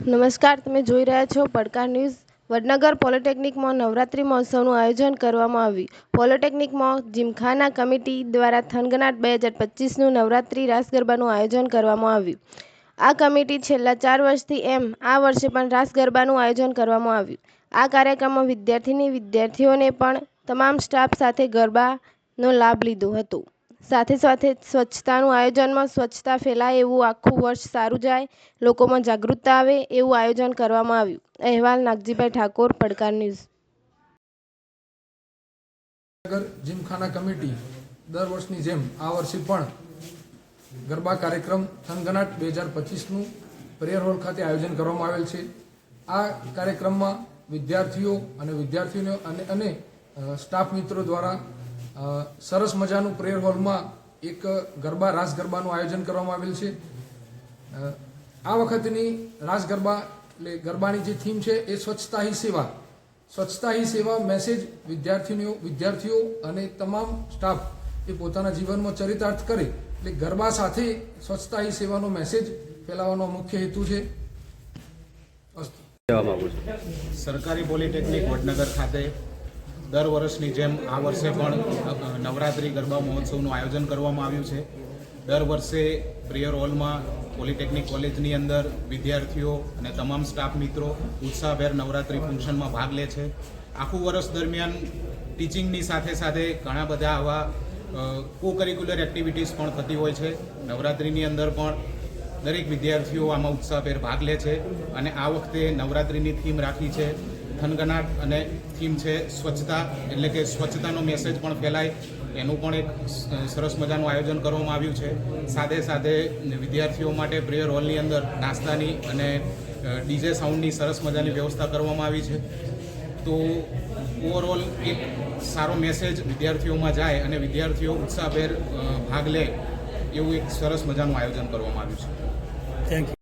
નમસ્કાર, તમે જોઈ રહ્યા છો પડકાર ન્યૂઝ. વડનગર પોલિટેકનિકમાં નવરાત્રિ મહોત્સવનું આયોજન કરવામાં આવ્યું. પોલિટેકનિકમાં જીમખાના કમિટી દ્વારા થનગનાટ બે હજાર પચીસનું નવરાત્રિ રાસ ગરબાનું આયોજન કરવામાં આવ્યું. આ કમિટી છેલ્લા ચાર વર્ષથી એમ આ વર્ષે પણ રાસ ગરબાનું આયોજન કરવામાં આવ્યું. આ કાર્યક્રમમાં વિદ્યાર્થીની વિદ્યાર્થીઓને પણ તમામ સ્ટાફ સાથે ગરબાનો લાભ લીધો હતો. સાથે સાથે સ્વચ્છતાનું આયોજનમાં સ્વચ્છતા ફેલાય એવું આખું વર્ષ સારું જાય, લોકોમાં જાગૃતતા આવે એવું આયોજન કરવામાં આવ્યું. અહેવાલ નાગજીભાઈ ઠાકોર, પડકાર ન્યૂઝ. જીમખાના કમિટી દર વર્ષની જેમ આ વર્ષે પણ ગરબા કાર્યક્રમ થનગનાટ બે હજાર પચીસનું પ્રેયર હોલ ખાતે આયોજન કરવામાં આવેલ છે. આ કાર્યક્રમમાં વિદ્યાર્થીઓ અને વિદ્યાર્થીઓને અને અને સ્ટાફ મિત્રો દ્વારા સરસ મજાનું પ્રેયર હોલમાં એક ગરબા રાસ ગરબાનું આયોજન કરવામાં આવેલ છે. આ વખતની રાસ ગરબા એટલે ગરબાની જે થીમ છે એ સ્વચ્છતા હી સેવા. સ્વચ્છતા હી સેવા મેસેજ વિદ્યાર્થીનીઓ વિદ્યાર્થીઓ અને તમામ સ્ટાફ એ પોતાના જીવનમાં ચરિતાર્થ કરે. એટલે ગરબા સાથે સ્વચ્છતા હી સેવાનો મેસેજ ફેલાવવાનો મુખ્ય હેતુ છે? સરકારી પોલિટેકનિક વડનગર ખાતે દર વર્ષની જેમ આ વર્ષે પણ નવરાત્રિ ગરબા મહોત્સવનું આયોજન કરવામાં આવ્યું છે. દર વર્ષે પ્રેયર હોલમાં પોલિટેકનિક કોલેજની અંદર વિદ્યાર્થીઓ અને તમામ સ્ટાફ મિત્રો ઉત્સાહભેર નવરાત્રિ ફંક્શનમાં ભાગ લે છે. આખું વર્ષ દરમિયાન ટીચિંગની સાથે સાથે ઘણા બધા આવા કો કરિક્યુલર એક્ટિવિટીઝ પણ થતી હોય છે. નવરાત્રિની અંદર પણ દરેક વિદ્યાર્થીઓ આમાં ઉત્સાહભેર ભાગ લે છે અને આ વખતે નવરાત્રિની થીમ રાખી છે. થનગનાટ અને થીમ છે સ્વચ્છતા, એટલે કે સ્વચ્છતાનો મેસેજ પણ ફેલાય. એનું પણ એક સરસ મજાનું આયોજન કરવામાં આવ્યું છે. સાથે સાથે વિદ્યાર્થીઓ માટે પ્રેયર હોલની અંદર નાસ્તાની અને ડીજે સાઉન્ડની સરસ મજાની વ્યવસ્થા કરવામાં આવી છે. તો ઓવરઓલ એક સારો મેસેજ વિદ્યાર્થીઓમાં જાય અને વિદ્યાર્થીઓ ઉત્સાહભેર ભાગ લે એવું એક સરસ મજાનું આયોજન કરવામાં આવ્યું છે.